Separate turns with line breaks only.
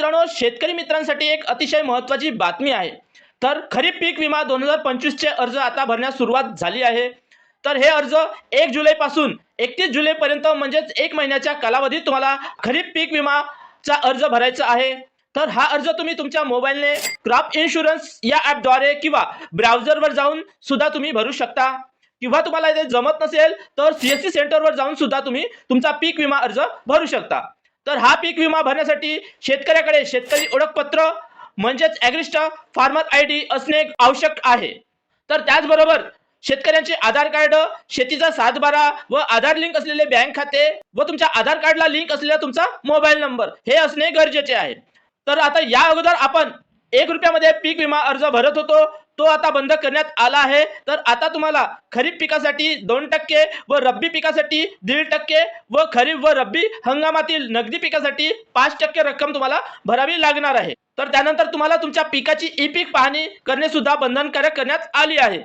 मित्रांनो शेतकरी मित्रांसाठी एक अतिशय महत्त्वाची बातमी आहे. तर खरीप पीक विमा दोन हजार पंचवीसचे अर्ज आता भरण्यास सुरुवात झाली आहे. तर हे अर्ज एक जुलैपासून एकतीस जुलैपर्यंत म्हणजेच एक महिन्याच्या कालावधीत तुम्हाला खरीप पीक विमाचा अर्ज भरायचा आहे. तर हा अर्ज तुम्ही तुमच्या मोबाईलने क्रॉप इन्शुरन्स या ॲपद्वारे किंवा ब्राउझरवर जाऊन सुद्धा तुम्ही भरू शकता. किंवा तुम्हाला जमत नसेल तर सी एस सी सेंटरवर जाऊन सुद्धा तुम्ही तुमचा पीक विमा अर्ज भरू शकता. तर हा पीक विमा भरण्यासाठी शेतकऱ्याकडे शेतकरी ओळखपत्र म्हणजेच ॲग्रिस्टा फार्मर आय डी असणे आवश्यक आहे. तर त्याचबरोबर शेतकऱ्यांचे आधार कार्ड शेतीचा सातबारा व आधार लिंक असलेले बँक खाते व तुमच्या आधार कार्डला लिंक असलेला तुमचा मोबाईल नंबर हे असणे गरजेचे आहे. तर आता या अगोदर आपण एक रुपयामध्ये पीक विमा अर्ज भरत होतो. तो आता बंद करण्यात आला आहे. तर आता तुम्हाला खरीप पिकासाठी दोन टक्के व रब्बी पिकासाठी दीड टक्के व खरीप व रब्बी हंगामातील नगदी पिकासाठी पाच टक्के रक्कम तुम्हाला भरावी लागणार आहे. तर त्यानंतर तुम्हाला तुमच्या पिकाची ई पीक पाहणी करणे सुद्धा बंधनकारक करण्यात आली आहे.